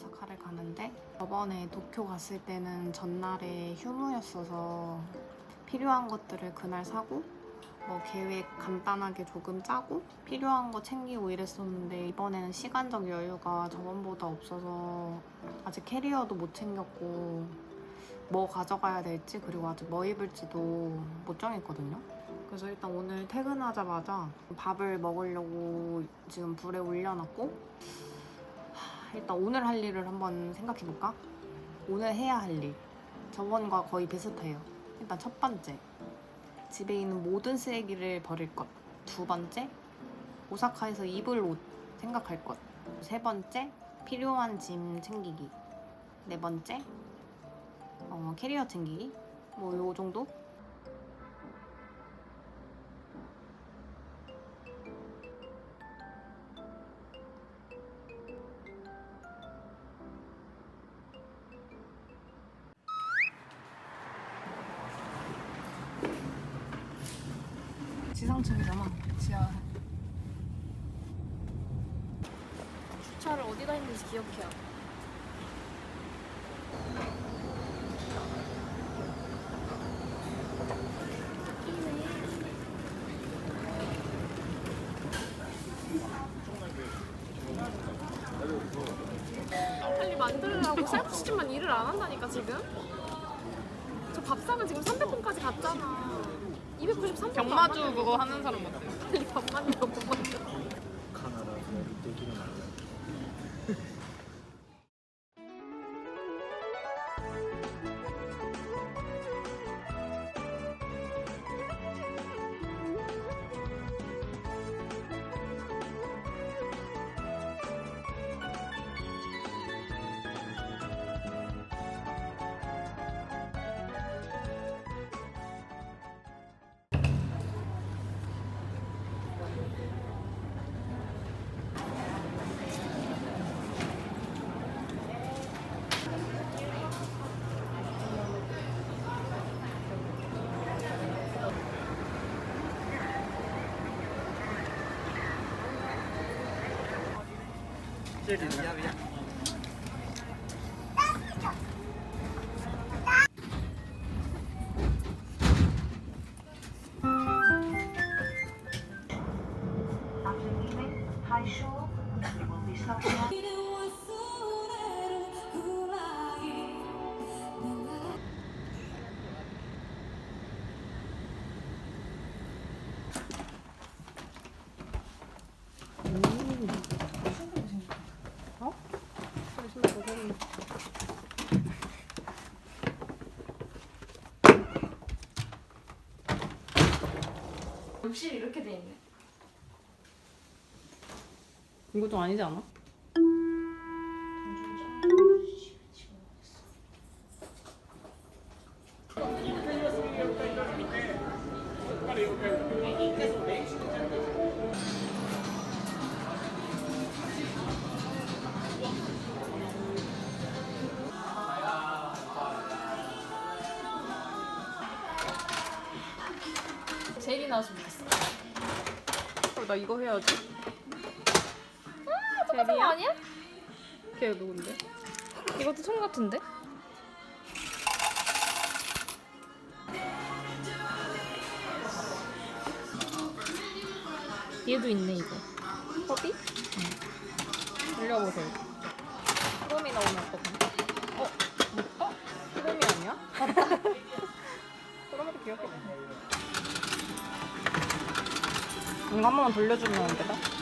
오사카를 가는데 저번에 도쿄 갔을 때는 전날에 휴무였어서 필요한 것들을 그날 사고 뭐 계획 간단하게 조금 짜고 필요한 거 챙기고 이랬었는데 이번에는 시간적 여유가 저번보다 없어서 아직 캐리어도 못 챙겼고 뭐 가져가야 될지 그리고 아직 뭐 입을지도 못 정했거든요. 그래서 일단 오늘 퇴근하자마자 밥을 먹으려고 지금 불에 올려놨고 하, 일단 오늘 할 일을 한번 생각해볼까? 오늘 해야 할 일. 저번과 거의 비슷해요. 일단 첫 번째. 집에 있는 모든 쓰레기를 버릴 것. 두 번째. 오사카에서 입을 옷 생각할 것. 세 번째. 필요한 짐 챙기기. 네 번째. 어, 캐리어 챙기기. 뭐 요 정도? 만들으라고 셀프치킨만 일을 안 한다니까 지금? 저 밥상은 지금 300분까지 갔잖아 293분 경마주 그거 하는 사람 같아. 밥만 이거 못 만들어 这里压一下 욕실이 이렇게 돼 있네 좀 아니지 않아? 나 이거 해야지. 똑같은 거 아니야? 걔 누군데? 이것도 총 같은데? 얘도 있네 이거 허비? 돌려보세요. 프롬이 나오면 어떡해? 어? 뭐, 어? 프롬이 아니야? 프롬이도 귀엽겠다. 이거 한 번만 돌려주면 안 되나?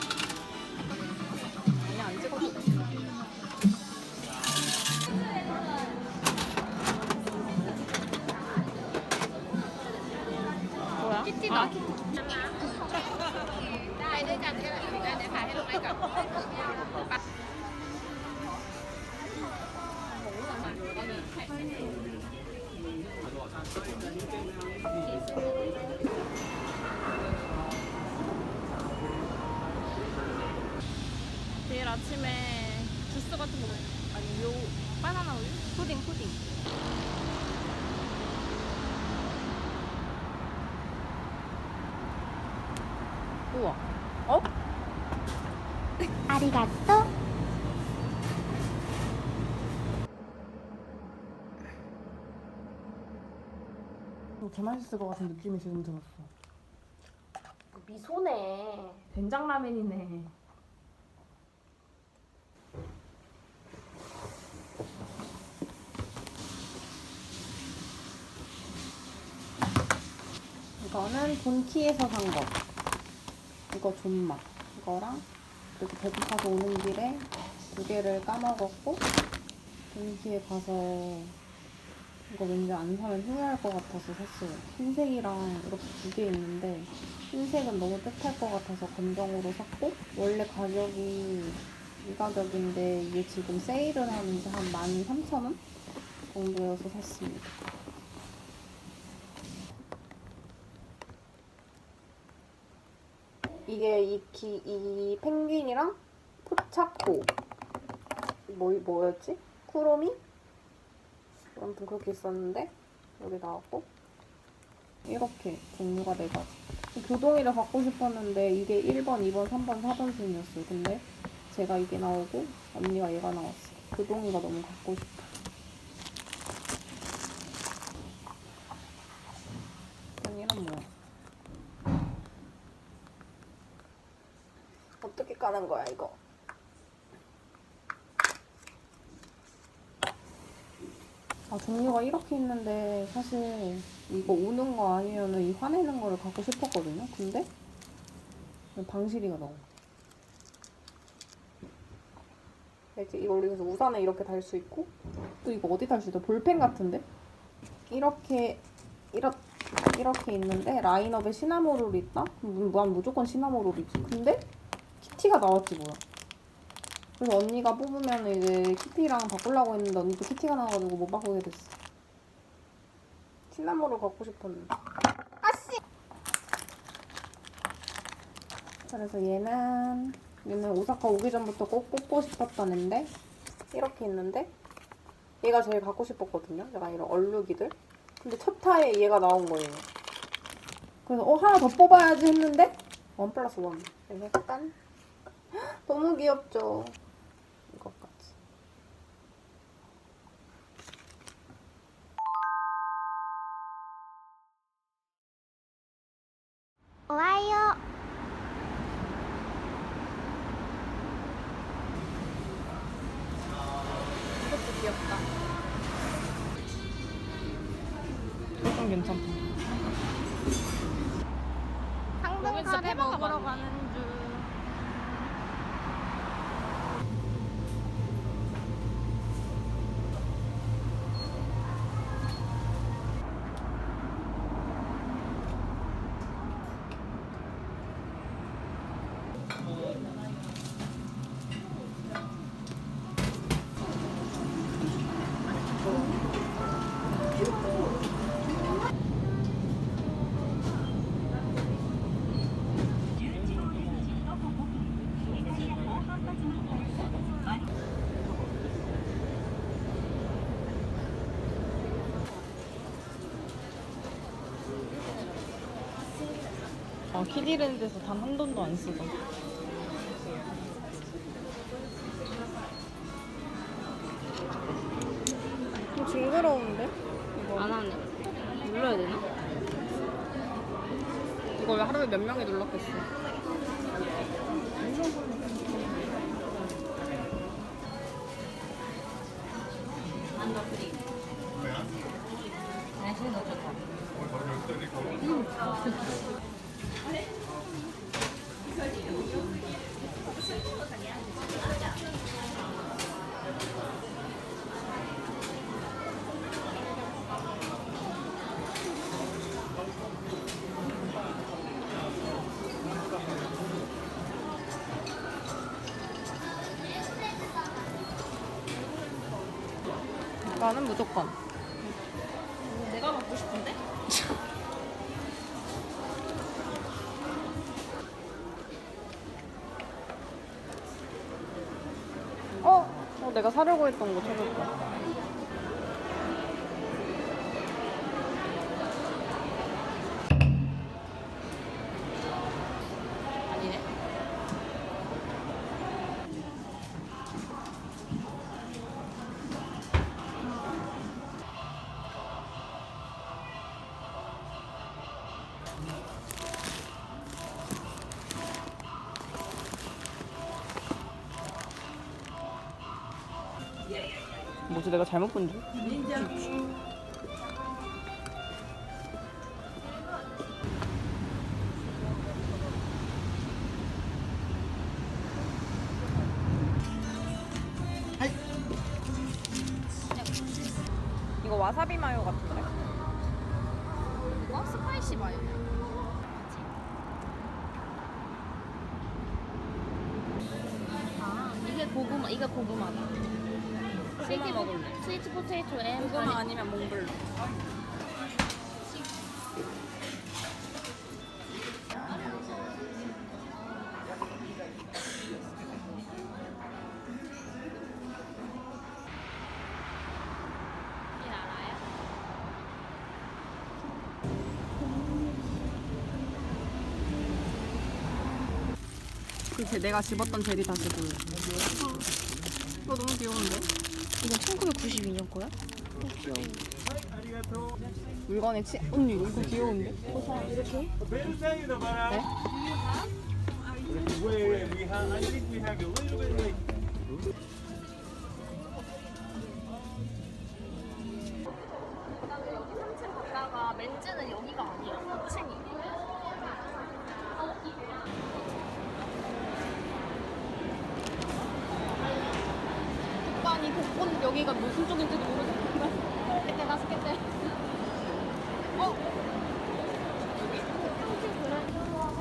아침에 주스 같은 거 먹... 아니 요 바나나 우유? 푸딩 푸딩 우와 어? 아리가또 개맛있을 것 같은 느낌이 지금 들었어 그 미소네. 된장라면이네 이거는 본키에서 산 거. 이거 존맛. 이거랑 그리고 배고파서 오는 길에 두 개를 까먹었고 본키에 가서 이거 왠지 안 사면 후회할 것 같아서 샀어요. 흰색이랑 이렇게 두 개 있는데 흰색은 너무 뜻할 것 같아서 검정으로 샀고 원래 가격이 이 가격인데 이게 지금 세일을 하는데 한 13,000원 정도여서 샀습니다. 이게 이, 기, 이 펭귄이랑 포차코. 뭐, 뭐였지? 쿠로미? 아무튼 그렇게 있었는데 여기 나왔고. 이렇게 종류가 네 가지. 교동이를 갖고 싶었는데 이게 1번, 2번, 3번, 4번 순이었어요. 근데 제가 이게 나오고 언니가 얘가 나왔어 교동이가 너무 갖고 싶어 언니는 뭐야? 어떻게 까는 거야 이거? 아 종류가 이렇게 있는데 사실 이거 우는 거 아니면은 이 화내는 거를 갖고 싶었거든요. 근데 방실이가 나와. 이제 이걸 여기서 우산에 이렇게 달 수 있고 또 이거 어디 달 수 있어? 볼펜 같은데? 이렇게 이렇게 이렇게 있는데 라인업에 시나모롤이 있다? 난 무조건 시나모롤이지. 근데 키티가 나왔지 뭐야. 그래서 언니가 뽑으면 이제 키티랑 바꾸려고 했는데 언니도 키티가 나와가지고 못 바꾸게 됐어. 시나모를 갖고 싶었는데. 아씨! 그래서 얘는 얘는 오사카 오기 전부터 꼭 뽑고 싶었던 앤데 이렇게 있는데 얘가 제일 갖고 싶었거든요. 약간 이런 얼룩이들. 근데 첫 타에 얘가 나온 거예요. 그래서 어 하나 더 뽑아야지 했는데 원 플러스 원. 그래서 약간 너무 귀엽죠. 키디랜드에서 단 한 돈도 안 쓰고. 좀 징그러운데? 이거, 안 하네. 눌러야 되나? 이거 왜 하루에 몇 명이 놀랐겠어? 먹고 싶은데? 어? 어, 내가 사려고 했던 거 찾았다. 내가 잘못 본 줄? 그 제, 내가 집었던 제리 다시 볼래. 이거 너무 귀여운데? 이거 1992년 거야? 물건에 치 언니 이거 귀여운데? 네? Wait, we have, I think we have a little bit like 여기가 무슨 쪽인지도 모르겠는데. 그때 나스 그때. 미니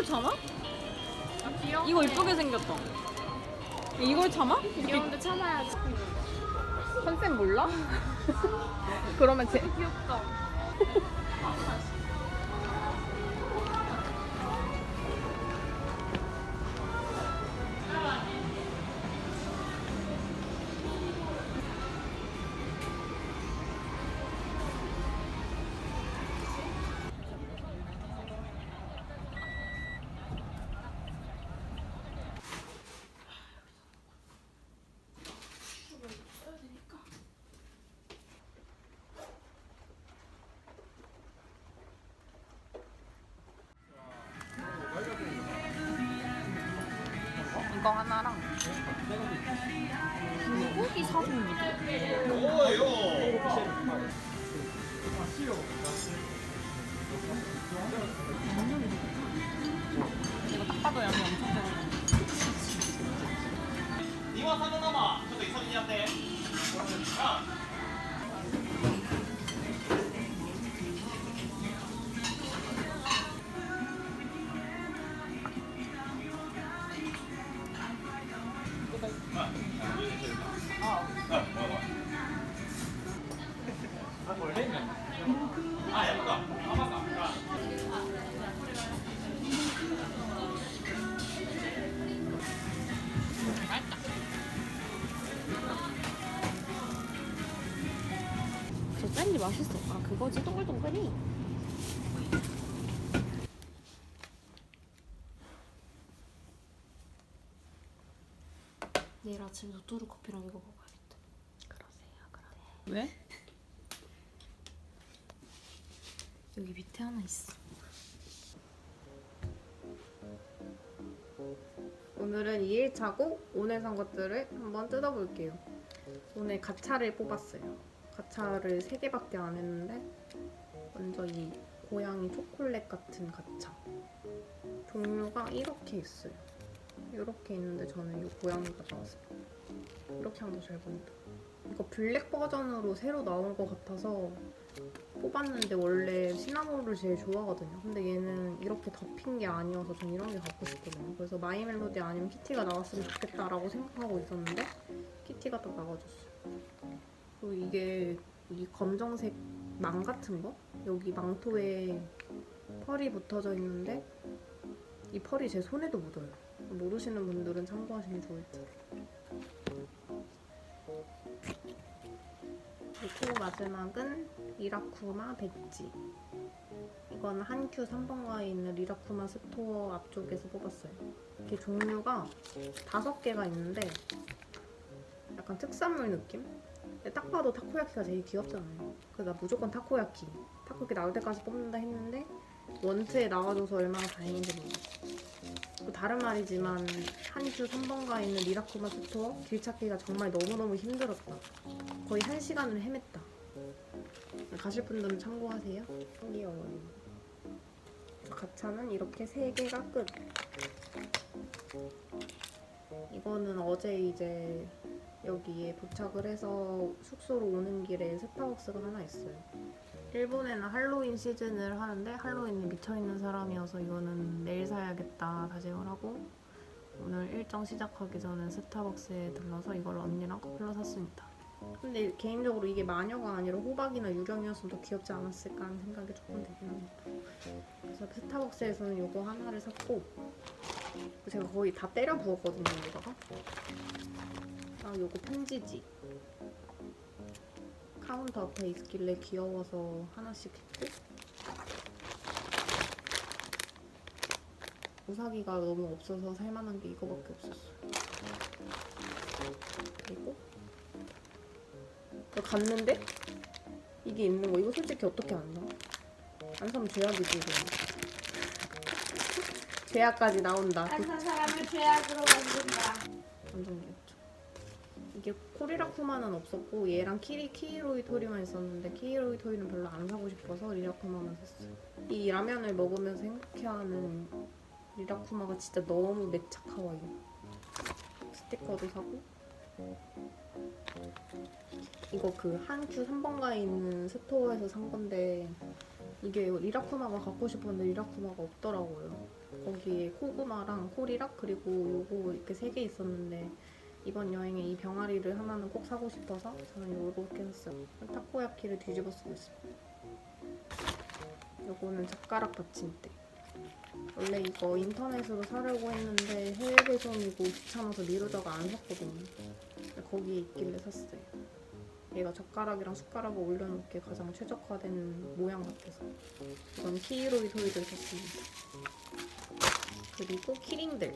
이걸 참아? 이거 이쁘게 생겼다. 이걸 참아? 귀여운데 참아야지. 컨셉 몰라? 그러면 제 귀엽다. 이거 하나랑 불고기 사진이지. 이거 딱 봐도 양이 엄청 적어. 庭さんの生ちょっと急ぎにやって 맛있어. 아 그거지 동글동글이. 내일 아침 노토르 커피랑 이거 먹어야겠다. 그러세요, 그러세요. 왜? 여기 밑에 하나 있어. 오늘은 2일차고 오늘 산 것들을 한번 뜯어볼게요. 오늘 가차를 뽑았어요. 가차를 3개밖에 안 했는데 이 고양이 초콜릿 같은 가차. 종류가 이렇게 있어요. 이렇게 있는데 저는 이 고양이가 좋았어요. 이렇게 하면 더 잘 보인다. 이거 블랙 버전으로 새로 나온 것 같아서 뽑았는데 원래 시나몬을 제일 좋아하거든요. 근데 얘는 이렇게 덮인 게 아니어서 전 이런 게 갖고 싶거든요. 그래서 마이 멜로디 아니면 키티가 나왔으면 좋겠다라고 생각하고 있었는데 키티가 딱 나와줬어요. 그리고 이게 이 검정색 망 같은 거? 여기 망토에 펄이 붙어져 있는데 이 펄이 제 손에도 묻어요. 모르시는 분들은 참고하시면 좋을 듯. 그리고 마지막은 이라쿠마 배지. 이건 한큐 3번가에 있는 리라쿠마 스토어 앞쪽에서 뽑았어요. 이게 종류가 다섯 개가 있는데 약간 특산물 느낌? 딱 봐도 타코야키가 제일 귀엽잖아요. 그래서 나 무조건 타코야키. 타코야키 나올 때까지 뽑는다 했는데 원트에 나와줘서 얼마나 다행인지. 또 다른 말이지만 한큐 3번가에 있는 리라쿠마 스토어 길 찾기가 정말 너무너무 힘들었다. 거의 한 시간을 헤맸다. 가실 분들은 참고하세요. 귀여워요. 가차는 이렇게 세 개가 끝. 이거는 어제 이제 여기에 도착을 해서 숙소로 오는 길에 스타벅스가 하나 있어요. 일본에는 할로윈 시즌을 하는데 할로윈에 미쳐있는 사람이어서 이거는 내일 사야겠다 다짐을 하고 오늘 일정 시작하기 전에 스타벅스에 들러서 이걸 언니랑 커플로 샀습니다. 근데 개인적으로 이게 마녀가 아니라 호박이나 유령이었으면 더 귀엽지 않았을까 하는 생각이 조금 들긴 합니다. 그래서 스타벅스에서는 이거 하나를 샀고 제가 거의 다 때려 부었거든요 여기다가 아 요거 편지지. 카운터 앞에 있길래 귀여워서 하나씩 했고. 우사기가 너무 없어서 살만한 게 이거밖에 없었어요 그리고 이거 갔는데? 이게 있는 거. 이거 솔직히 어떻게 안 나? 안 사면 죄악이지 이거. 죄악까지 나온다. 항상 사람을 죄악으로 만든다. 완전 리라쿠마는 없었고 얘랑 키리 키이로이 토리만 있었는데 키이로이 토리는 별로 안 사고 싶어서 리라쿠마만 샀어요. 이 라면을 먹으면서 행복해하는 리라쿠마가 진짜 너무 매착 카와이요. 스티커도 사고. 이거 그 한큐 3번가에 있는 스토어에서 산 건데 이게 리라쿠마가 갖고 싶었는데 리라쿠마가 없더라고요. 거기에 코구마랑 코리락 그리고 요거 이렇게 세 개 있었는데 이번 여행에 이 병아리를 하나는 꼭 사고 싶어서 저는 요렇게 샀어요. 타코야키를 뒤집어 쓰고 있습니다. 요거는 젓가락 받침대. 원래 이거 인터넷으로 사려고 했는데 해외 배송이고 귀찮아서 미루다가 안 샀거든요. 거기에 있길래 샀어요. 얘가 젓가락이랑 숟가락을 올려놓기에 가장 최적화된 모양 같아서 이건 키이로이 토이를 샀습니다. 그리고 키링들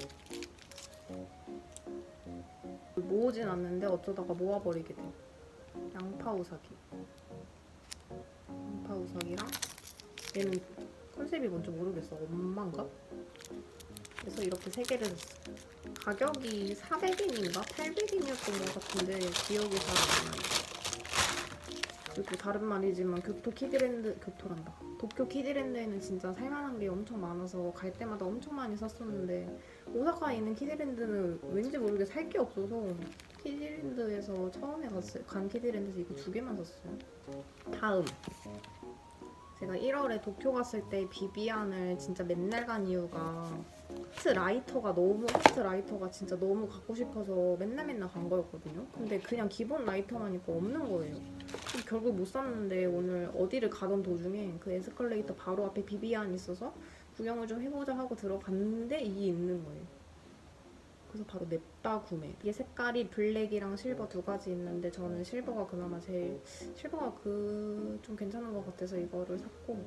모으진 않는데 어쩌다가 모아버리게 돼. 양파 우사기. 양파 우사기랑 얘는 컨셉이 뭔지 모르겠어. 엄마인가? 그래서 이렇게 세 개를 샀어. 가격이 400엔인가 800엔이었던 것 같은데 기억이 잘 안 나요. 그리고 다른 말이지만 교토 키드랜드 교토란다. 도쿄 키드랜드에는 진짜 살만한 게 엄청 많아서 갈 때마다 엄청 많이 샀었는데 오사카에 있는 키드랜드는 왠지 모르게 살 게 없어서 키드랜드에서 처음에 갔을 간 키드랜드에서 이거 두 개만 샀어요. 다음 제가 1월에 도쿄 갔을 때 비비안을 진짜 맨날 간 이유가 하트 라이터가 너무 하트 라이터가 진짜 너무 갖고 싶어서 맨날 맨날 간 거였거든요. 근데 그냥 기본 라이터만 있고 없는 거예요. 결국 못 샀는데 오늘 어디를 가던 도중에 그 에스컬레이터 바로 앞에 비비안 있어서 구경을 좀 해보자 하고 들어갔는데 이게 있는 거예요. 그래서 바로 냅다 구매. 이게 색깔이 블랙이랑 실버 두 가지 있는데 저는 실버가 그나마 제일 실버가 그 좀 괜찮은 것 같아서 이거를 샀고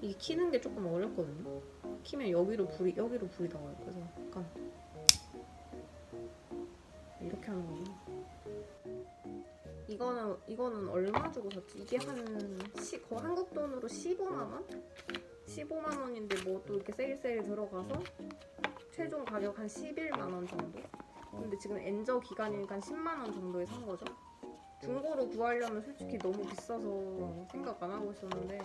이게 키는 게 조금 어렵거든요. 키면 여기로 불이 여기로 불이 나와요. 그래서 약간 이렇게 하는 거구나. 이거는 이거는 얼마 주고 샀지? 이게 한 시, 거의 한국 돈으로 15만 원? 15만 원인데 뭐 또 이렇게 세일 세일 들어가서 최종 가격 한 11만 원 정도. 근데 지금 엔저 기간이니까 한 10만 원 정도에 산 거죠. 중고로 구하려면 솔직히 너무 비싸서 생각 안 하고 있었는데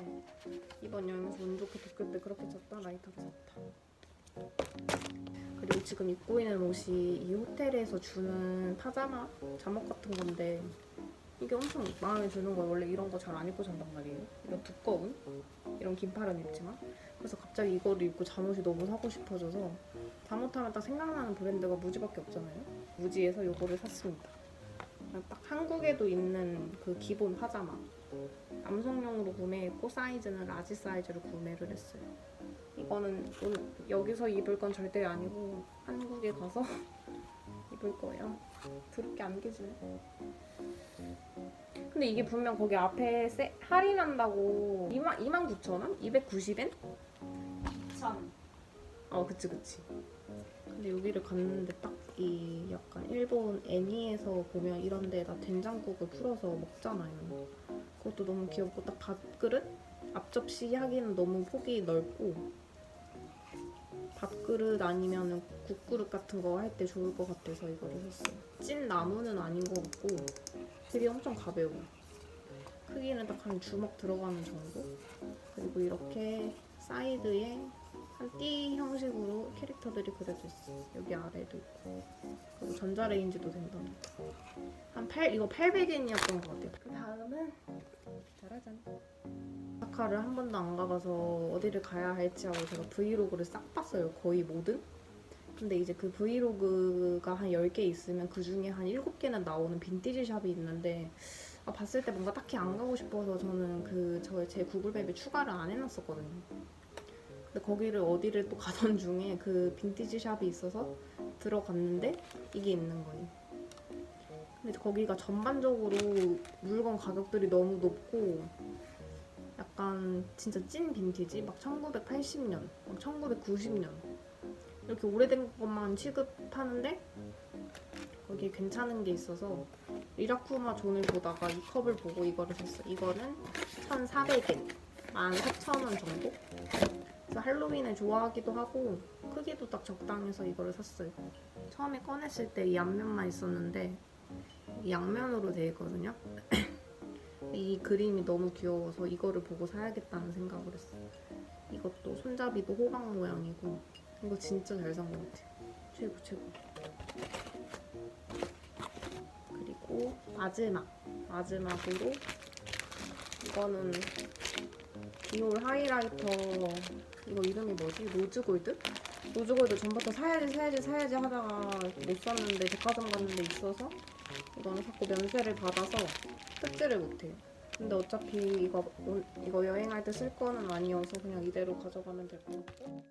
이번 여행에서 운 좋게 도쿄 때 그렇게 샀다 라이터를 샀다. 그리고 지금 입고 있는 옷이 이 호텔에서 주는 파자마 잠옷 같은 건데 이게 엄청 마음에 드는 거예요. 원래 이런 거 잘 안 입고 잔단 말이에요. 이런 두꺼운 이런 긴팔은 입지만 그래서 갑자기 이거를 입고 잠옷이 너무 사고 싶어져서 잠옷하면 딱 생각나는 브랜드가 무지밖에 없잖아요. 무지에서 이거를 샀습니다. 딱 한국에도 있는 그 기본 파자마 남성용으로 구매했고 사이즈는 라지 사이즈로 구매를 했어요. 이거는 여기서 입을 건 절대 아니고 한국에 가서 입을 거예요. 드럽게 안 계지네. 근데 이게 분명 거기 앞에 세, 할인한다고 2만 2만 9천 원? 290엔? 참. 어 그치 그치. 근데 여기를 갔는데 딱 이 약간 일본 애니에서 보면 이런 데다 된장국을 풀어서 먹잖아요. 그것도 너무 귀엽고 딱 밥그릇? 앞접시 하기는 너무 폭이 넓고 밥그릇 아니면 국그릇 같은 거 할 때 좋을 것 같아서 이거를 샀어요. 찐 나무는 아닌 것 같고 되게 엄청 가벼워. 크기는 딱 한 주먹 들어가는 정도? 그리고 이렇게 사이드에 한 띠 형식으로 캐릭터들이 그려져 있어. 여기 아래도 있고. 그리고 전자레인지도 된답니다. 한 8, 이거 800엔이었던 것 같아요. 그 다음은 짜라잔. 오사카를 한 번도 안 가봐서 어디를 가야 할지 하고 제가 브이로그를 싹 봤어요. 거의 모든. 근데 이제 그 브이로그가 한 10개 있으면 그 중에 한 7개는 나오는 빈티지 샵이 있는데 아, 봤을 때 뭔가 딱히 안 가고 싶어서 저는 그 저의 제 구글맵에 추가를 안 해놨었거든요. 근데 거기를 어디를 또 가던 중에 그 빈티지 샵이 있어서 들어갔는데 이게 있는 거예요. 근데 거기가 전반적으로 물건 가격들이 너무 높고 약간 진짜 찐 빈티지 막 1980년, 막 1990년 이렇게 오래된 것만 취급하는데 거기에 괜찮은 게 있어서 리라쿠마 존을 보다가 이 컵을 보고 이거를 샀어. 이거는 1,400엔, 14,000원 정도? 그래서 할로윈을 좋아하기도 하고 크기도 딱 적당해서 이거를 샀어요. 처음에 꺼냈을 때이 앞면만 있었는데 이 양면으로 되어 있거든요. 이 그림이 너무 귀여워서 이거를 보고 사야겠다는 생각을 했어요. 이것도 손잡이도 호박 모양이고 이거 진짜 잘 산 것 같아요. 최고 최고. 그리고 마지막 마지막으로 이거는 디올 하이라이터 이거 이름이 뭐지? 로즈골드? 로즈골드 전부터 사야지 사야지 사야지 하다가 못 샀는데 백화점 갔는데 있어서 이거는 자꾸 면세를 받아서 뜯지를 못해요. 근데 어차피 이거 온- 이거 여행할 때 쓸 거는 아니어서 그냥 이대로 가져가면 될 것 같고